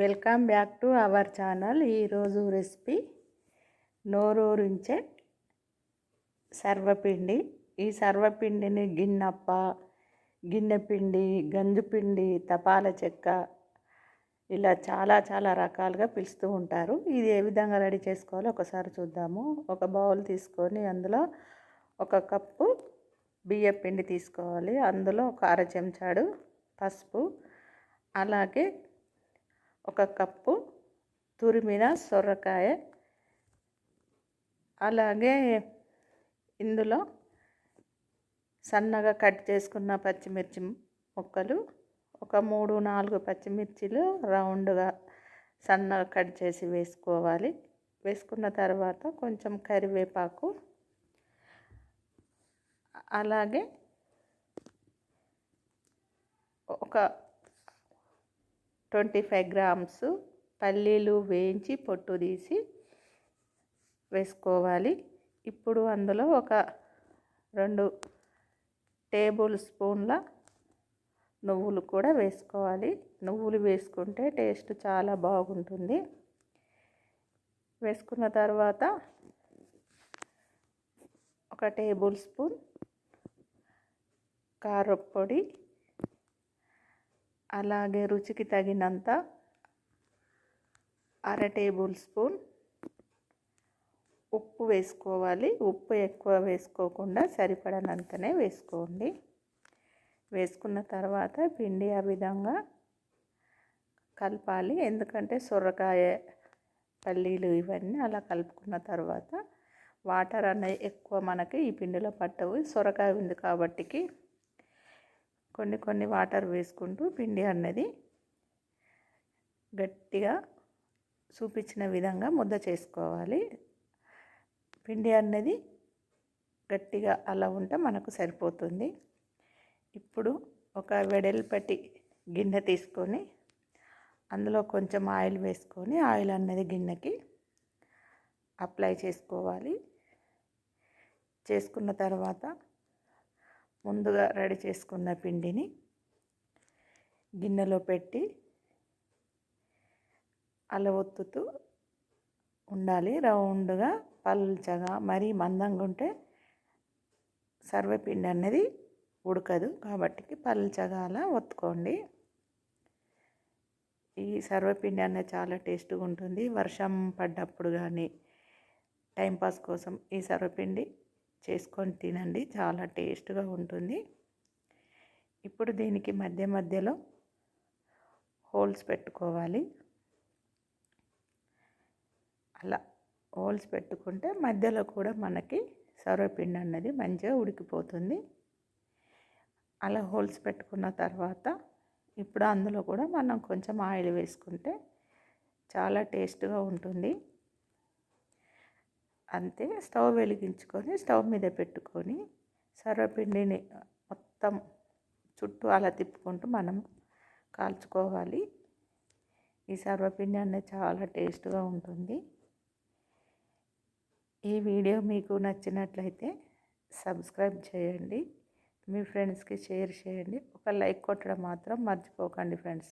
Welcome back to our channel. ఈరోజు recipe నోరూరించే సర్వపిండి. ఈ సర్వపిండిని గిన్నెప్ప గిన్నెపిండి గంజుపిండి తపాల చెక్క ఇలా చాలా చాలా రకాలుగా పిలుస్తూ ఉంటారు. ఇది ఏ విధంగా రెడీ చేసుకోవాలో ఒకసారి చూద్దాము. ఒక బౌల్ తీసుకొని అందులో ఒక కప్పు బియ్య పిండి తీసుకోవాలి. అందులో ఒక అర చెంచాడు పసుపు అలాగే ఒక కప్పు తురిమిన సొరకాయ. అలాగే ఇందులో సన్నగా కట్ చేసుకున్న పచ్చిమిర్చి ముక్కలు ఒక మూడు నాలుగు పచ్చిమిర్చిలు రౌండ్గా సన్నగా కట్ చేసి వేసుకోవాలి. వేసుకున్న తర్వాత కొంచెం కరివేపాకు అలాగే ఒక ట్వంటీ ఫైవ్ గ్రామ్స్ పల్లీలు వేయించి పొట్టు తీసి వేసుకోవాలి. ఇప్పుడు అందులో ఒక రెండు టేబుల్ స్పూన్ల నువ్వులు కూడా వేసుకోవాలి. నువ్వులు వేసుకుంటే టేస్ట్ చాలా బాగుంటుంది. వేసుకున్న తర్వాత ఒక టేబుల్ స్పూన్ కారపొడి అలాగే రుచికి తగినంత అర టేబుల్ స్పూన్ ఉప్పు వేసుకోవాలి. ఉప్పు ఎక్కువ వేసుకోకుండా సరిపడనంతనే వేసుకోండి. వేసుకున్న తర్వాత పిండి ఆ విధంగా కలపాలి. ఎందుకంటే సొరకాయ పల్లీలు ఇవన్నీ అలా కలుపుకున్న తర్వాత వాటర్ అనేవి ఎక్కువ మనకి ఈ పిండిలో పట్టవు. సొరకాయ ఉంది కాబట్టికి కొన్ని కొన్ని వాటర్ వేసుకుంటూ పిండి అన్నది గట్టిగా చూపించిన విధంగా ముద్ద చేసుకోవాలి. పిండి అన్నది గట్టిగా అలా ఉంటే మనకు సరిపోతుంది. ఇప్పుడు ఒక వెడల్పటి గిన్నె తీసుకొని అందులో కొంచెం ఆయిల్ వేసుకొని ఆయిల్ అన్నది గిన్నెకి అప్లై చేసుకోవాలి. చేసుకున్న తర్వాత ముందుగా రెడీ చేసుకున్న పిండిని గిన్నెలో పెట్టి అలా ఒత్తుతూ ఉండాలి. రౌండ్గా పల్చగా మరీ మందంగా ఉంటే సర్వపిండి అనేది ఉడకదు. కాబట్టి పల్చగా అలా ఒత్తుకోండి. ఈ సర్వపిండి అనేది చాలా టేస్ట్గా ఉంటుంది. వర్షం పడ్డప్పుడు కానీ టైంపాస్ కోసం ఈ సర్వపిండి చేసుకొని తినండి. చాలా టేస్ట్గా ఉంటుంది. ఇప్పుడు దీనికి మధ్య మధ్యలో హోల్స్ పెట్టుకోవాలి. అలా హోల్స్ పెట్టుకుంటే మధ్యలో కూడా మనకి సర్వపిండి అన్నది మంచిగా ఉడికిపోతుంది. అలా హోల్స్ పెట్టుకున్న తర్వాత ఇప్పుడు అందులో కూడా మనం కొంచెం ఆయిల్ వేసుకుంటే చాలా టేస్ట్గా ఉంటుంది. అంతే. స్టవ్ వెలిగించుకొని స్టవ్ మీద పెట్టుకొని సర్వపిండిని మొత్తం చుట్టూ అలా తిప్పుకుంటూ మనం కాల్చుకోవాలి. ఈ సర్వపిండి అనేది చాలా టేస్ట్గా ఉంటుంది. ఈ వీడియో మీకు నచ్చినట్లయితే సబ్స్క్రైబ్ చేయండి. మీ ఫ్రెండ్స్కి షేర్ చేయండి. ఒక లైక్ కొట్టడం మాత్రం మర్చిపోకండి ఫ్రెండ్స్.